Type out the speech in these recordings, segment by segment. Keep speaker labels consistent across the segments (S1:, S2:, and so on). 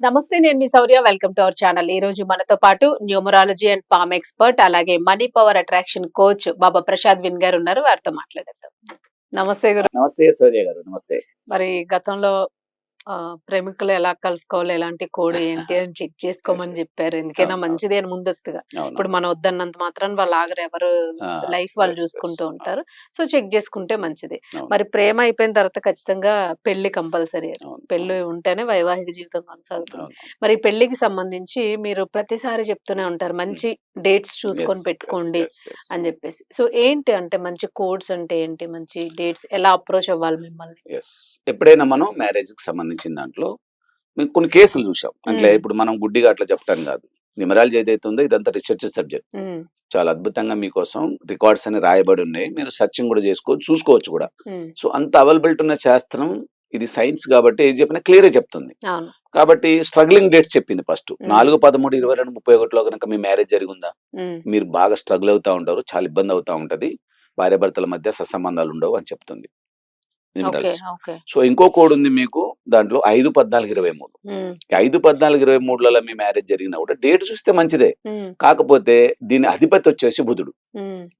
S1: నమస్తే నేను మీ Shaurya. Welcome to our channel. ఈ రోజు మనతో పాటు న్యూమరాలజీ అండ్ పామ్ ఎక్స్పర్ట్ అలాగే money power attraction coach Baba Prasad win గారు ఉన్నారు. వారితో మాట్లాడేద్దాం. నమస్తే గురు.
S2: నమస్తే సూర్య గారు. నమస్తే.
S1: మరి గతంలో ప్రేమికులు ఎలా కలుసుకోవాలి? ఎలాంటి కోడ్ ఏంటి? అని చెక్ చేసుకోమని చెప్పారు. ఎందుకైనా మంచిది అని ముందస్తుగా. ఇప్పుడు మనం వద్దన్నంత మాత్రం వాళ్ళు ఆగరు ఎవరు లైఫ్ వాళ్ళు. చూసుకుంటూ ఉంటారు. సో చెక్ చేసుకుంటే మంచిది. మరి ప్రేమ అయిపోయిన తర్వాత ఖచ్చితంగా పెళ్ళి కంపల్సరీ పెళ్ళి ఉంటేనే వైవాహిక జీవితం కొనసాగుతుంది. మరి పెళ్ళికి సంబంధించి మీరు ప్రతిసారి చెప్తూనే ఉంటారు. మంచి డేట్స్ చూసుకొని పెట్టుకోండి. అని చెప్పేసి. సో ఏంటి అంటే మంచి కోడ్స్ అంటే ఏంటి? మంచి డేట్స్ ఎలా అప్రోచ్ అవ్వాలి మిమ్మల్ని.
S2: ఎప్పుడైనా మనం మ్యారేజ్కి సంబంధించిన దాంట్లో మేము కొన్ని కేసులు చూసాం అంటే. ఇప్పుడు మనం గుడ్డిగా అట్లా చెప్పడం కాదు. నిమరాలజీ ఏదైతే ఉందో ఇదంతా రీసెర్చ్ సబ్జెక్ట్. చాలా అద్భుతంగా మీకోసం రికార్డ్స్ అని రాయబడి ఉన్నాయి. మీరు సర్చింగ్ కూడా చేసుకోవచ్చు చూసుకోవచ్చు కూడా. సో అంత అవైలబిలిటీ ఉన్న శాస్త్రం ఇది సైన్స్ కాబట్టి ఏది చెప్పినా క్లియర్ చెప్తుంది. కాబట్టి స్ట్రగ్లింగ్ డేట్స్ చెప్పింది ఫస్ట్. నాలుగు పదమూడు ఇరవై రెండు ముప్పై ఒకటిలో కనుక మీ మ్యారేజ్ జరిగిందా? మీరు బాగా స్ట్రగుల్ అవుతా ఉంటారు చాలా ఇబ్బంది అవుతా ఉంటది. భార్యాభర్తల మధ్య సత్సంబంధాలు ఉండవు అని చెప్తుంది. సో ఇంకో కోడ్ ఉంది మీకు దాంట్లో ఐదు పద్నాలుగు ఇరవై మూడు. ఐదు పద్నాలుగు ఇరవై మూడులలో మీ మ్యారేజ్ జరిగినా కూడా డేట్ చూస్తే మంచిదే. కాకపోతే దీని అధిపతి వచ్చేసి బుధుడు.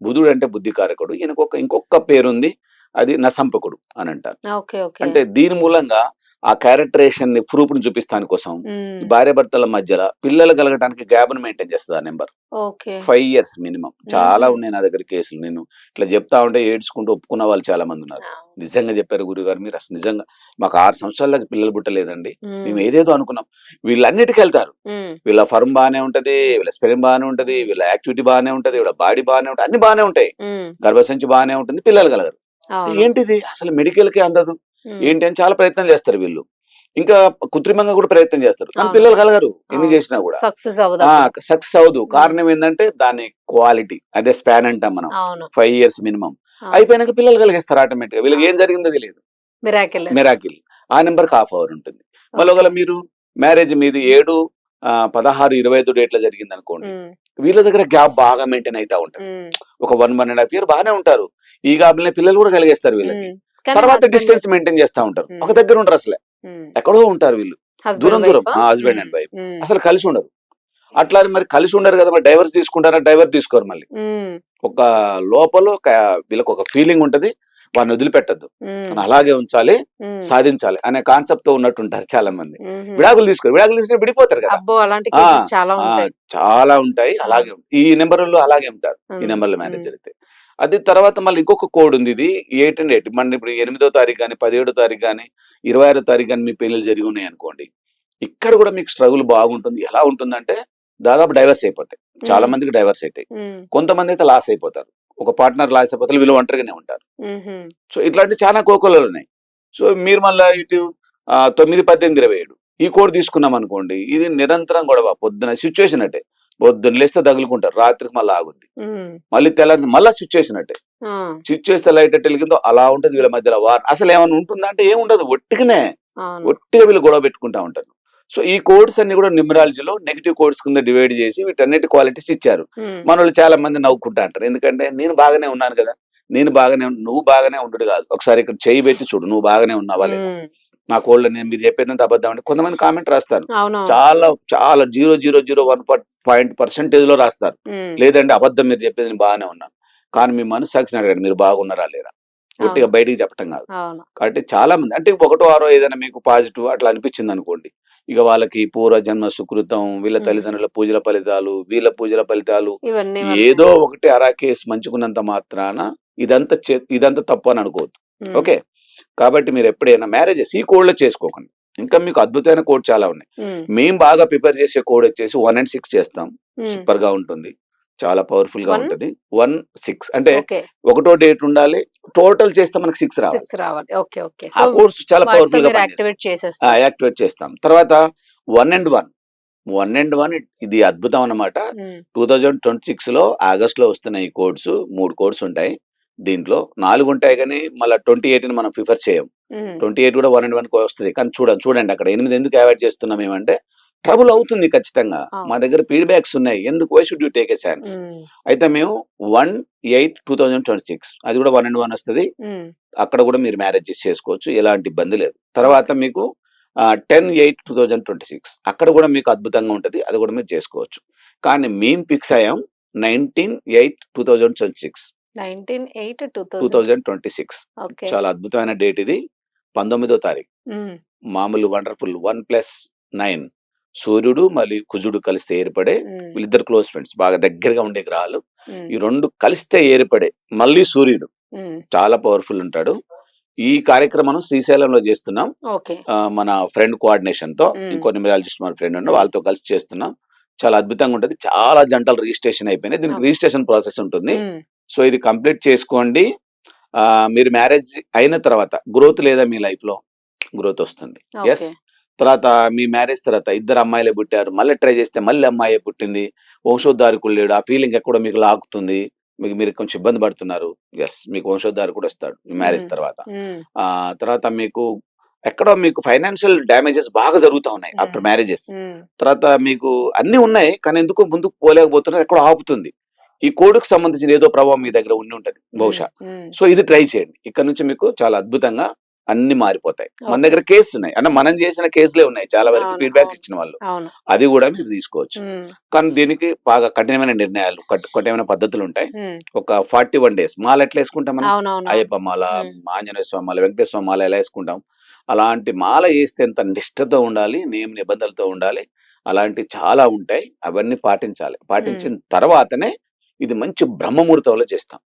S2: బుధుడు అంటే బుద్ధికారకుడు. ఈయనకు ఒక ఇంకొక పేరుంది అది నసంపకుడు అని అంటారు. అంటే దీని మూలంగా ఆ క్యారెక్టరేషన్ని ప్రూఫ్ని చూపిస్తాని కోసం
S1: ఉమ్,
S2: భార్యాభర్తల మధ్యలో పిల్లలు కలగడానికి గ్యాప్ని మెయింటైన్ చేస్తుంది ఆ నెంబర్. Five years minimum. చాలా. ఉన్నాయి నా దగ్గర కేసులు. నేను ఇట్లా చెప్తా ఉంటే ఏడ్చుకుంటూ ఒప్పుకున్న వాళ్ళు చాలా మంది ఉన్నారు. నిజంగా చెప్పారు గురుగారు మీరు. అసలు నిజంగా మాకు ఆరు సంవత్సరాలకి పిల్లలు పుట్టలేదండి. మేము ఏదేదో అనుకున్నాం. వీళ్ళన్నిటికీ వెళ్తారు. వీళ్ళ ఫర్మ్ బాగానే ఉంటది వీళ్ళ స్పెరిమ్ బాగానే ఉంటది వీళ్ళ యాక్టివిటీ బాగానే ఉంటది వీళ్ళ బాడీ బాగానే ఉంటది అన్ని బాగానే ఉంటాయి. గర్భసంచి బాగానే ఉంటుంది పిల్లలు కలగరు. ఏంటిది? అసలు మెడికల్కి అందదు ఏంటి అని చాలా ప్రయత్నం చేస్తారు వీళ్ళు. ఇంకా కృత్రిమంగా కూడా ప్రయత్నం చేస్తారు. కానీ. పిల్లలు కలగరు ఎన్ని. చేసినా కూడా.
S1: సక్సెస్ అవ్వదు
S2: కారణం ఏంటంటే దాని క్వాలిటీ. అదే స్పాన్ అంటాం మనం. Five years minimum. అయిపోయినాక పిల్లలు కలిగేస్తారు ఆటోమేటిక్ వీళ్ళకి ఏం జరిగిందో తెలియదు.
S1: మిరాకిల్
S2: మిరాకిల్ ఆ నెంబర్ హాఫ్ అవర్ ఉంటుంది. మళ్ళీ ఒకవేళ మీరు మ్యారేజ్ మీది ఏడు పదహారు ఇరవై ఐదు డేట్ల జరిగింది అనుకోండి వీళ్ళ దగ్గర గ్యాప్ బాగా మెయింటైన్ అవుతా ఉంటుంది. ఒక one one and half year బాగానే ఉంటారు. ఈ గ్యాప్ పిల్లలు కూడా కలిగేస్తారు వీళ్ళకి. తర్వాత డిస్టెన్స్ మెయింటైన్ చేస్తా ఉంటారు. ఒక దగ్గర ఉండరు అసలే. ఎక్కడో ఉంటారు వీళ్ళు. దూరం దూరం? హస్బెండ్ అండ్ వైఫ్ అసలు కలిసి ఉండరు. అట్లా మరి కలిసి ఉండరు కదా మరి. డైవర్స్ తీసుకుంటారా? డైవర్స్ తీసుకోరు మళ్ళీ. ఒక లోపల ఒక వీళ్ళకి ఒక ఫీలింగ్ ఉంటది. వాడిని వదిలిపెట్టద్దు. అలాగే ఉంచాలి సాధించాలి అనే కాన్సెప్ట్తో ఉన్నట్టు ఉంటారు చాలా మంది. విడాకులు తీసుకోరు. విడాకులు తీసుకుని విడిపోతారు కదా.
S1: చాలా ఉంటాయి.
S2: చాలా ఉంటాయి. అలాగే. ఈ నెంబర్లో అలాగే ఉంటారు. ఈ నెంబర్లో
S1: ఉమ్,
S2: జరిగితే అది తర్వాత మళ్ళీ ఇంకొక కోడ్ ఉంది ఇది. ఎయిట్ అండ్ ఎయిట్ మన ఇప్పుడు ఎనిమిదో తారీఖు కానీ పదిహేడో తారీఖు కానీ ఇరవై ఆరో తారీఖు కానీ మీ పెళ్ళిళ్ళు జరిగి ఉన్నాయి అనుకోండి. ఇక్కడ కూడా మీకు స్ట్రగుల్ బాగుంటుంది. ఎలా ఉంటుందంటే దాదాపు డైవర్స్ అయిపోతాయి. చాలా మందికి డైవర్స్ అవుతాయి కొంతమంది అయితే లాస్ అయిపోతారు. ఒక పార్ట్నర్ లాస్ అయిపోతారు వీళ్ళు ఒంటరిగానే ఉంటారు. సో ఇట్లాంటి చాలా కోకోలు ఉన్నాయి. సో మీరు మళ్ళీ ఇటు తొమ్మిది పద్దెనిమిది ఇరవై ఏడు ఈ కోడ్ తీసుకున్నాం అనుకోండి ఇది నిరంతరం గొడవ పొద్దున సిచ్యువేషన్ అంటే. పొద్దున్న లేస్తే తగులుకుంటారు రాత్రికి మళ్ళీ ఆగుద్ది. మళ్ళీ తెల్లారి మళ్ళీ సిచ్యువేషన్ అంటే.
S1: ఆ,
S2: స్విచ్ చేస్తే లైట్ ఎట్ వెలిగిందో అలా ఉంటది వీళ్ళ మధ్యలో వార్ అసలు ఏమైనా ఉంటుందా అంటే ఏముండదు ఒట్టిగానే ఒట్టిగా వీళ్ళు గొడవ పెట్టుకుంటా ఉంటారు. సో ఈ కోడ్స్ అన్ని కూడా న్యూమరాలజీలో నెగిటివ్ కోడ్స్ కింద డివైడ్ చేసి వీటన్నిటి క్వాలిటీస్ ఇచ్చారు.
S1: ఉమ్,
S2: మన వాళ్ళు చాలా మంది నవ్వుకుంటా అంటారు ఎందుకంటే నేను బాగానే ఉన్నాను కదా. నేను బాగానే నువ్వు బాగానే ఉండు కాదు. ఒకసారి ఇక్కడ చేయి పెట్టి చూడు నువ్వు బాగానే ఉన్నావా లేదా?
S1: ఉమ్,
S2: నా కోళ్ళు నేను మీరు చెప్పేదంత అబద్ధం అంటే కొంతమంది కామెంట్ రాస్తారు. చాలా చాలా zero zero zero one point పర్సెంటేజ్లో రాస్తారు.
S1: ఉమ్,
S2: లేదంటే అబద్ధం మీరు చెప్పేది నేను బాగానే ఉన్నాను. కానీ మీ మనసు సాక్షిని అడగండి మీరు బాగున్నారా లేరా గట్టిగా బయటికి చెప్పటం కాదు. కాబట్టి చాలా మంది అంటే ఒకటో ఆరో ఏదైనా మీకు పాజిటివ్ అట్లా అనిపించింది అనుకోండి ఇక వాళ్ళకి పూర్వ జన్మ సుకృతం వీళ్ళ. తల్లిదండ్రుల పూజల ఫలితాలు వీళ్ళ పూజల ఫలితాలు ఏదో ఒకటి అరా కేసు మంచుకున్నంత మాత్రాన ఇదంతా ఇదంతా తప్పు అని అనుకోవద్దు. ఓకే? కాబట్టి మీరు ఎప్పుడైనా మ్యారేజెస్ ఈ కోడ్లో చేసుకోకండి. ఇంకా మీకు అద్భుతమైన కోడ్ చాలా ఉన్నాయి. మేము. బాగా ప్రిపేర్ చేసే కోడ్ వచ్చేసి వన్ అండ్ సిక్స్ చేస్తాం. సూపర్గా ఉంటుంది. చాలా
S1: పవర్ఫుల్గా?
S2: ఉంటుంది. One six. అంటే ఒకటో డేట్ ఉండాలి టోటల్ చేస్తే మనకి సిక్స్ రావాలి.
S1: సిక్స్ రావాలి. Okay okay.
S2: ఆ కోర్స్ చాలా పవర్ఫుల్గా.
S1: యాక్టివేట్
S2: చేస్తాం. తర్వాత one and one. One and one ఇది అద్భుతం అన్నమాట.
S1: ఉమ్,
S2: టూ థౌజండ్ ట్వంటీ సిక్స్లో ఆగస్ట్లో వస్తున్నాయి ఈ కోడ్స్ మూడు కోడ్స్ ఉంటాయి. దీంట్లో నాలుగు ఉంటాయి కానీ మళ్ళీ ట్వంటీ ఎయిట్ మనం ప్రిఫర్ చేయం. ట్వంటీ ఎయిట్ కూడా వన్ అండ్ వన్ వస్తుంది. కానీ చూడండి చూడండి అక్కడ ఎనిమిది ఎందుకు అవాయిడ్ చేస్తున్నాం ఏమంటే ట్రబుల్ అవుతుంది ఖచ్చితంగా. మా దగ్గర ఫీడ్బ్యాక్స్ ఉన్నాయి. ఎందుకు? Why should you take a chance అయితే మేము one eight two thousand twenty six అది కూడా వన్ అండ్ వన్ వస్తుంది. అక్కడ కూడా మీరు మ్యారేజ్ చేసుకోవచ్చు. ఎలాంటి ఇబ్బంది లేదు. తర్వాత మీకు ten eight two thousand twenty six అక్కడ కూడా మీకు అద్భుతంగా ఉంటుంది. అది కూడా మీరు చేసుకోవచ్చు. కానీ మేము ఫిక్స్ అయ్యాం nineteen eight two thousand twenty six
S1: nineteen eight two
S2: thousand twenty six చాలా అద్భుతమైన డేట్ ఇది. పంతొమ్మిదో తారీఖు. మామూలు వండర్ఫుల్ వన్ ప్లస్ నైన్ సూర్యుడు మరియు కుజుడు కలిస్తే ఏర్పడే వీళ్ళిద్దరు క్లోజ్ ఫ్రెండ్స్. బాగా దగ్గరగా ఉండే గ్రహాలు. ఈ రెండు కలిస్తే ఏర్పడే మళ్ళీ సూర్యుడు. చాలా పవర్ఫుల్ ఉంటాడు. ఈ కార్యక్రమం శ్రీశైలంలో చేస్తున్నాం. మన ఫ్రెండ్
S1: కోఆర్డినేషన్తో.
S2: ఇంకో న్యూమరాలజిస్ట్ మన ఫ్రెండ్ ఉన్న వాళ్ళతో కలిసి చేస్తున్నాం. చాలా అద్భుతంగా ఉంటుంది. చాలా జంటలు రిజిస్ట్రేషన్ అయిపోయినాయి. దీనికి. రిజిస్ట్రేషన్ ప్రాసెస్ ఉంటుంది. సో ఇది కంప్లీట్ చేసుకోండి. మీరు మ్యారేజ్ అయిన తర్వాత గ్రోత్ లేదా మీ లైఫ్లో గ్రోత్ వస్తుంది. ఎస్ తర్వాత మీ మ్యారేజ్ తర్వాత ఇద్దరు అమ్మాయిలే పుట్టారు. మళ్ళీ ట్రై చేస్తే మళ్ళీ అమ్మాయి పుట్టింది. వంశోద్ధారకుడు లేడు. ఆ ఫీలింగ్ ఎక్కడో మీకు లాగుతుంది. మీకు మీరు కొంచెం ఇబ్బంది పడుతున్నారు. ఎస్ మీకు వంశోద్ధారకుడు వస్తాడు మీ మ్యారేజ్. తర్వాత. ఆ తర్వాత మీకు ఎక్కడో మీకు ఫైనాన్షియల్ డ్యామేజెస్ బాగా జరుగుతూ ఉన్నాయి ఆఫ్టర్. మ్యారేజెస్ తర్వాత మీకు అన్ని ఉన్నాయి కానీ ఎందుకు ముందుకు పోలేకపోతున్నారు ఎక్కడో ఆపుతుంది. ఈ కోడ్కి సంబంధించిన ఏదో ప్రభావం మీ దగ్గర ఉండి ఉంటది బహుశా. సో ఇది ట్రై చేయండి. ఇక్కడ నుంచి మీకు చాలా అద్భుతంగా అన్ని మారిపోతాయి. మన. దగ్గర కేసు ఉన్నాయి. అంటే మనం చేసిన కేసులే ఉన్నాయి చాలా వరకు ఫీడ్బ్యాక్. ఇచ్చిన వాళ్ళు. అది కూడా మీరు తీసుకోవచ్చు. కానీ దీనికి బాగా కఠినమైన నిర్ణయాలు కఠినమైన పద్ధతులు ఉంటాయి. ఒక ఫార్టీ వన్ డేస్ మాల ఎట్లా వేసుకుంటాం మనం? అయ్యప్ప మాల. ఆంజనేయ స్వామి మాల వెంకటేశ్వర మాల ఎలా వేసుకుంటాం? అలాంటి మాల వేస్తే ఎంత నిష్ఠతో ఉండాలి నియమ నిబంధనలతో ఉండాలి అలాంటి చాలా ఉంటాయి. అవన్నీ పాటించాలి. పాటించిన తర్వాతనే ఇది మంచి బ్రహ్మముహూర్తంలో చేస్తాం.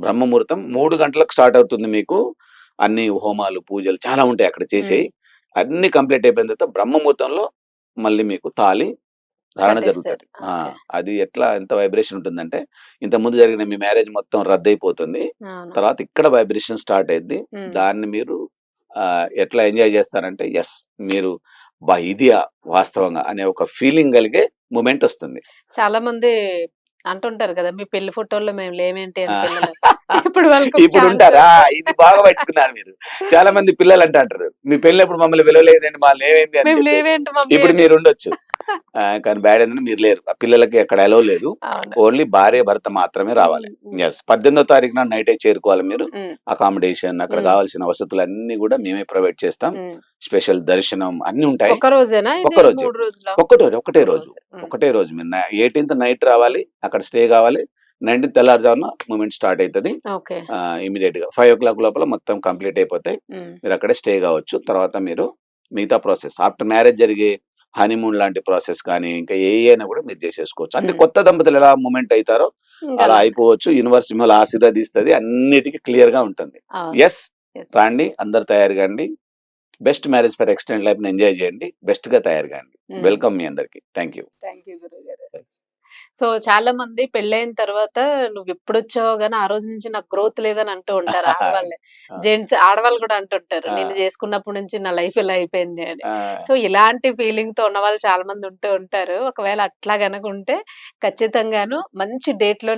S2: బ్రహ్మముహూర్తం మూడు గంటలకు స్టార్ట్ అవుతుంది మీకు. అన్ని హోమాలు పూజలు చాలా ఉంటాయి అక్కడ చేసేవి అన్ని కంప్లీట్ అయిపోయిన తర్వాత బ్రహ్మముహూర్తంలో మళ్ళీ మీకు తాలి ధారణ. జరుగుతుంది. అది ఎట్లా ఎంత వైబ్రేషన్ ఉంటుందంటే ఇంత ముందు జరిగిన మీ మ్యారేజ్ మొత్తం రద్దయిపోతుంది. తర్వాత ఇక్కడ వైబ్రేషన్ స్టార్ట్ అయింది దాన్ని మీరు ఎట్లా ఎంజాయ్ చేస్తారంటే ఎస్ మీరు బా ఇది వాస్తవంగా అనే ఒక ఫీలింగ్ కలిగే మూమెంట్ వస్తుంది.
S1: చాలా మంది అంటుంటారు కదా మీ పెళ్ళి ఫోటోల్లో మేము లేమేంటి అని
S2: ఆ.
S1: పిల్లలు ఇప్పుడు వాళ్ళకి
S2: ఇప్పుడు ఉంటారా ఇది బాగా పట్టుకున్నారు మీరు చాలా మంది పిల్లలు అంట అంటారు మీ పెళ్ళినప్పుడు మమ్మల్ని పిలవలేదండి మా లేవేంది అని
S1: మేము
S2: చెప్పేసి.
S1: లేవేంటి మమ్మీ
S2: ఇప్పుడు. మీరు ఉండొచ్చు కానీ బ్యాడ్ ఏంటంటే మీరు లేరు. ఆ పిల్లలకి ఎక్కడ అలో లేదు. ఓన్లీ భార్య భర్త మాత్రమే రావాలి. ఎస్ పద్దెనిమిదో తారీఖున నైటే చేరుకోవాలి మీరు. అకామిడేషన్ అక్కడ. కావాల్సిన వసతులు అన్ని కూడా మేమే ప్రొవైడ్ చేస్తాం. స్పెషల్ దర్శనం అన్ని ఉంటాయి.
S1: ఒక రోజేనా
S2: ఒక్క రోజే. రోజు ఒకటే రోజు. ఒకటే రోజు మీరు ఎయిటీన్త్ నైట్ రావాలి. అక్కడ స్టే కావాలి. నైన్టీన్త్ తెల్లారుజామున మూమెంట్ స్టార్ట్ అవుతుంది ఇమీడియట్గా. ఫైవ్ ఓ క్లాక్ లోపల మొత్తం కంప్లీట్ అయిపోతాయి. మీరు అక్కడే స్టే కావచ్చు. తర్వాత మీరు మిగతా ప్రాసెస్ ఆఫ్టర్ మ్యారేజ్ జరిగే హనీమూన్ లాంటి ప్రాసెస్ కానీ ఇంకా ఏ అయినా కూడా మీరు చేసేసుకోవచ్చు. అంటే. కొత్త దంపతులు ఎలా మూమెంట్ అవుతారో అలా అయిపోవచ్చు. యూనివర్స్ మిమ్మల్ని ఆశీర్వదిస్తుంది. అన్నిటికీ క్లియర్గా ఉంటుంది. ఎస్. రండి అందరు తయారు కండి best marriage for extend life enjoy చేయండి. బెస్ట్గా తయారు కండి. వెల్కమ్ మీ అందరికి. Thank you.
S1: సో చాలా మంది పెళ్ళైన తర్వాత నువ్వు ఎప్పుడు వచ్చావో గానీ ఆ రోజు నుంచి నాకు గ్రోత్ లేదని అంటూ ఉంటారు ఆడవాళ్ళే. జెంట్స్ ఆడవాళ్ళు కూడా అంటుంటారు. నేను చేసుకున్నప్పటి నుంచి నా లైఫ్ ఇలా అయిపోయింది అని సో ఇలాంటి ఫీలింగ్తో ఉన్న వాళ్ళు చాలా మంది ఉంటూ ఉంటారు ఒకవేళ అట్లా గనక ఉంటే ఖచ్చితంగాను మంచి డేట్లోనే